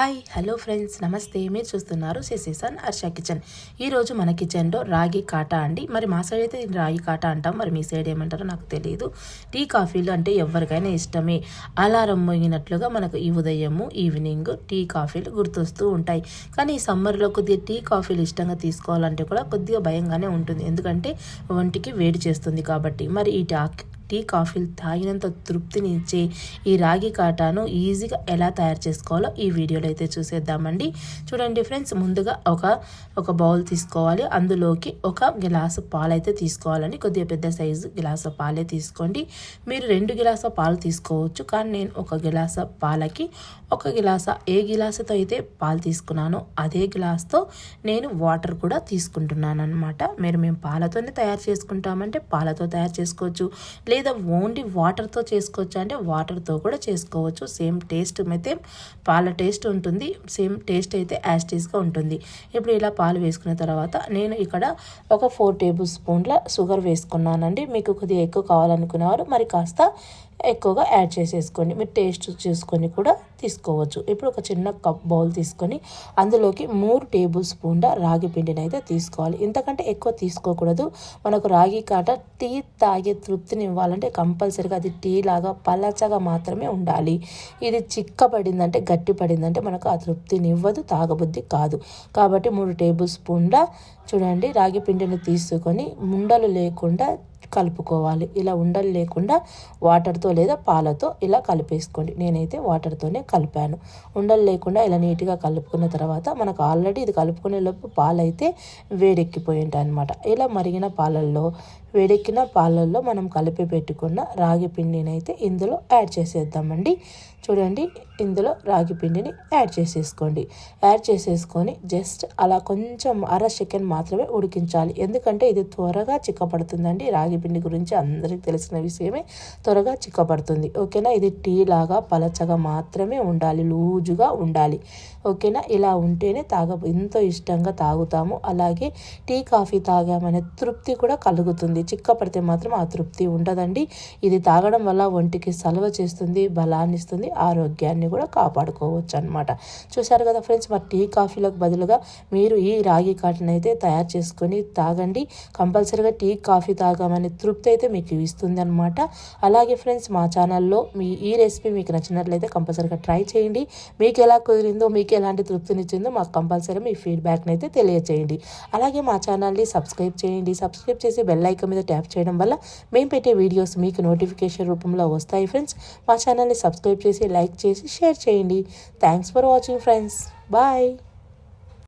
Hi hello friends నమస్తే. మీరు చూస్తున్నారు సిసిసన్ హర్ష కిచెన్. ఈరోజు మన కిచెన్లో రాగి కాటా అండి. మరి మా సైడ్ అయితే రాగి కాటా అంటాం. మరి మీ సైడ్ ఏమంటారో నాకు తెలియదు టీ కాఫీలు అంటే ఎవరికైనా ఇష్టమే. అలారం మోగినట్లుగా మనకు ఈ ఉదయము ఈవినింగ్ టీ కాఫీలు గుర్తొస్తూ ఉంటాయి. కానీ ఈ సమ్మర్లో కొద్దిగా టీ కాఫీలు ఇష్టంగా తీసుకోవాలంటే కూడా కొద్దిగా భయంగానే ఉంటుంది. ఎందుకంటే ఒంటికి వేడి చేస్తుంది కాబట్టి. మరి ఈ టాక్ టీ కాఫీలు తాగినంత తృప్తిని ఇచ్చే ఈ రాగి కాటాను ఈజీగా ఎలా తయారు చేసుకోవాలో ఈ వీడియోలో అయితే చూసేద్దామండి. చూడండి ఫ్రెండ్స్ ముందుగా ఒక ఒక బౌల్ తీసుకోవాలి. అందులోకి ఒక గిలాసు పాలు అయితే తీసుకోవాలండి. కొద్దిగా పెద్ద సైజు గిలాస పాలే తీసుకోండి. మీరు రెండు గిలాస పాలు తీసుకోవచ్చు. కానీ నేను ఒక గిలాస పాలకి ఒక గిలాస ఏ గ్లాసుతో అయితే పాలు తీసుకున్నానో అదే గ్లాస్తో నేను వాటర్ కూడా తీసుకుంటున్నాను అనమాట మీరు మేము పాలతోనే తయారు చేసుకుంటామంటే పాలతో తయారు చేసుకోవచ్చు. లేదు లేదా ఓన్లీ వాటర్తో చేసుకోవచ్చు? అంటే వాటర్తో కూడా చేసుకోవచ్చు. సేమ్ టేస్ట్ అయితే పాల టేస్ట్ ఉంటుంది. సేమ్ టేస్ట్ అయితే యాస్టీస్గా ఉంటుంది. ఇప్పుడు ఇలా పాలు వేసుకున్న తర్వాత నేను ఇక్కడ ఒక ఫోర్ టేబుల్ స్పూన్ల షుగర్ వేసుకున్నానండి. మీకు కొద్దిగా ఎక్కువ కావాలనుకునేవారు మరి కాస్త ఎక్కువగా యాడ్ చేసేసుకోండి. మీరు టేస్ట్ చూసుకొని కూడా తీసుకోవచ్చు. ఇప్పుడు ఒక చిన్న కప్ బౌల్ తీసుకొని అందులోకి మూడు టేబుల్ స్పూన్ల రాగి పిండిని అయితే తీసుకోవాలి. ఇంతకంటే ఎక్కువ తీసుకోకూడదు. మనకు రాగి కాట టీ తాగే తృప్తిని కావాలంటే కంపల్సరీగా అది టీ లాగా పలచగా మాత్రమే ఉండాలి. ఇది చిక్కబడిందంటే గట్టి పడిందంటే మనకు ఆ తృప్తినివ్వదు తాగబుద్ధి కాదు. కాబట్టి మూడు టేబుల్ స్పూన్ల చూడండి రాగి పిండిని తీసుకొని ముండలు లేకుండా కలుపుకోవాలి. ఇలా ఉండలు లేకుండా వాటర్తో లేదా పాలతో ఇలా కలిపేసుకోండి. నేనైతే వాటర్తోనే కలిపాను. ఉండలు లేకుండా ఇలా నీట్గా కలుపుకున్న తర్వాత మనకు ఆల్రెడీ ఇది కలుపుకునే లోపు పాలైతే వేడెక్కిపోయి ఉంటాయి అనమాట ఇలా మరిగిన పాలల్లో వేడెక్కిన పాలల్లో మనం కలిపి పెట్టుకున్న రాగి పిండిని అయితే ఇందులో యాడ్ చేసేద్దామండి. చూడండి ఇందులో రాగి పిండిని యాడ్ చేసేసుకోండి. యాడ్ చేసేసుకొని జస్ట్ అలా కొంచెం అర సెకండ్ మాత్రమే ఉడికించాలి. ఎందుకంటే ఇది త్వరగా చిక్కపడుతుందండి. రాగి పిండి గురించి అందరికీ తెలిసిన విషయమే త్వరగా చిక్కపడుతుంది. ఓకేనా? ఇది టీ లాగా పలచగా మాత్రమే ఉండాలి. లూజుగా ఉండాలి. ఓకేనా? ఇలా ఉంటేనే తాగ ఎంతో ఇష్టంగా తాగుతాము. అలాగే టీ కాఫీ తాగామనే తృప్తి కూడా కలుగుతుంది. ఉంటుంది. చిక్కపడితే మాత్రం ఆ తృప్తి ఉండదండి. ఇది తాగడం వల్ల ఒంటికి సలవ చేస్తుంది బలాన్ని ఇస్తుంది ఆరోగ్యాన్ని కూడా కాపాడుకోవచ్చు అనమాట చూశారు కదా ఫ్రెండ్స్ మరి టీ కాఫీలకు బదులుగా మీరు ఈ రాగి కాటన్ అయితే తయారు చేసుకొని తాగండి. కంపల్సరీగా టీ కాఫీ తాగామనే తృప్తి అయితే మీకు ఇస్తుంది అనమాట అలాగే ఫ్రెండ్స్ మా ఛానల్లో మీ ఈ రెసిపీ మీకు నచ్చినట్లయితే కంపల్సరీగా ట్రై చేయండి. మీకు ఎలా కుదిరిందో మీకు ఎలాంటి తృప్తినిచ్చిందో మాకు కంపల్సరీ మీ ఫీడ్బ్యాక్ని అయితే తెలియచేయండి. అలాగే మా ఛానల్ని సబ్స్క్రైబ్ చేయండి. సబ్స్క్రైబ్ చేసి బెల్ ఐకన్ మీద ట్యాప్ చేయడం వల్ల మేము పెట్టే వీడియోస్ మీకు నోటిఫికేషన్ రూపంలో వస్తాయి ఫ్రెండ్స్. మా ఛానల్ని సబ్స్క్రైబ్ చేసి లైక్ చేసి షేర్ చేయండి. Thanks for watching friends bye